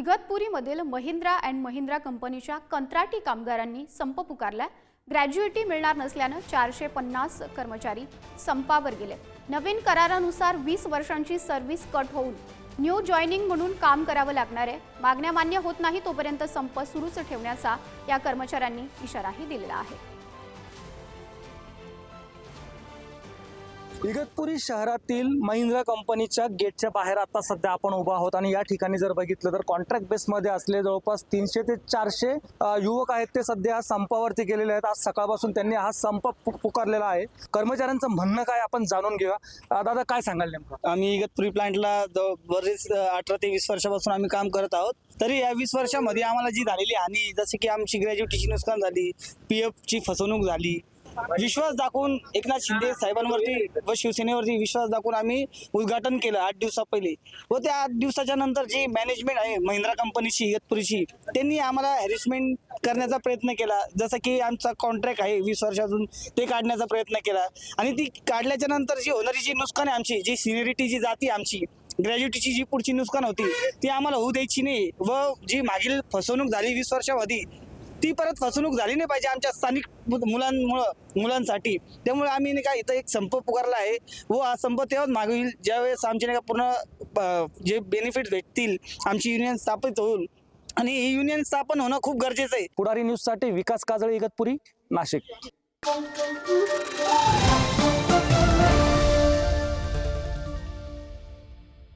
इगतपुरीमधील Mahindra and Mahindra कंपनीच्या कंत्राटी कामगारांनी संप पुकारलाय. ग्रॅज्युएटी मिळणार नसल्यानं चारशे पन्नास कर्मचारी संपावर गेले. नवीन करारानुसार वीस वर्षांची सर्व्हिस कट होऊन न्यू जॉईनिंग म्हणून काम करावं लागणार आहे मागण्या मान्य होत नाही तोपर्यंत संप सुरूच ठेवण्याचा या कर्मचाऱ्यांनी इशाराही दिलेला आहे. इगतपुरी शहरातील महिंद्रा कंपनीच्या गेटच्या बाहेर आता सध्या आपण उभा आहोत. आणि या ठिकाणी जर बघितलं तर कॉन्ट्रॅक्ट बेसमध्ये असले जवळपास तीनशे ते चारशे युवक आहेत ते सध्या संपावरती गेलेले आहेत. आज सकाळपासून त्यांनी हा संप पु- पुकारलेला आहे. कर्मचाऱ्यांचं म्हणणं काय आपण जाणून घेऊया. दादा काय सांगाल नेमकं? आम्ही इगतपुरी प्लांटला बरेच अठरा ते वीस वर्षापासून आम्ही काम करत आहोत. तरी या वीस वर्षामध्ये आम्हाला जी झालेली हानी जसे की आमची ग्रॅज्युएटीची नुकसान झाली पी एफची फसवणूक झाली विश्वास दाखवून एकनाथ शिंदे साहेबांवरती व शिवसेनेवरती विश्वास दाखवून आम्ही उद्घाटन केलं आठ दिवसा पहिले. व त्या आठ दिवसाच्या नंतर जी मॅनेजमेंट आहे महिंद्रा कंपनीची इगतपुरीची त्यांनी आम्हाला हॅरेसमेंट करण्याचा प्रयत्न केला. जसं की आमचा कॉन्ट्रॅक्ट आहे वीस वर्षातून ते काढण्याचा प्रयत्न केला. आणि ती काढल्याच्या नंतर जी होणारी जी नुकसान आहे आमची जी सिनियरिटी जी जाती आमची ग्रॅज्युएटीची जी पुढची नुकसान होती ती आम्हाला होऊ द्यायची नाही. व जी मागील फसवणूक झाली वीस वर्षामध्ये ती परत फसवणूक झाली नाही पाहिजे आमच्या स्थानिक मुलांमुळं मुलांसाठी. त्यामुळे आम्ही नाही का इथं एक संप पुकारला आहे. व हा संप तेव्हाच मागे मागील ज्यावेळेस आमचे नाही का पूर्ण जे बेनिफिट भेटतील आमची युनियन स्थापित होईल. आणि ही युनियन स्थापन होणं खूप गरजेचं आहे. पुढारी न्यूजसाठी विकास काजळे इगतपुरी नाशिक.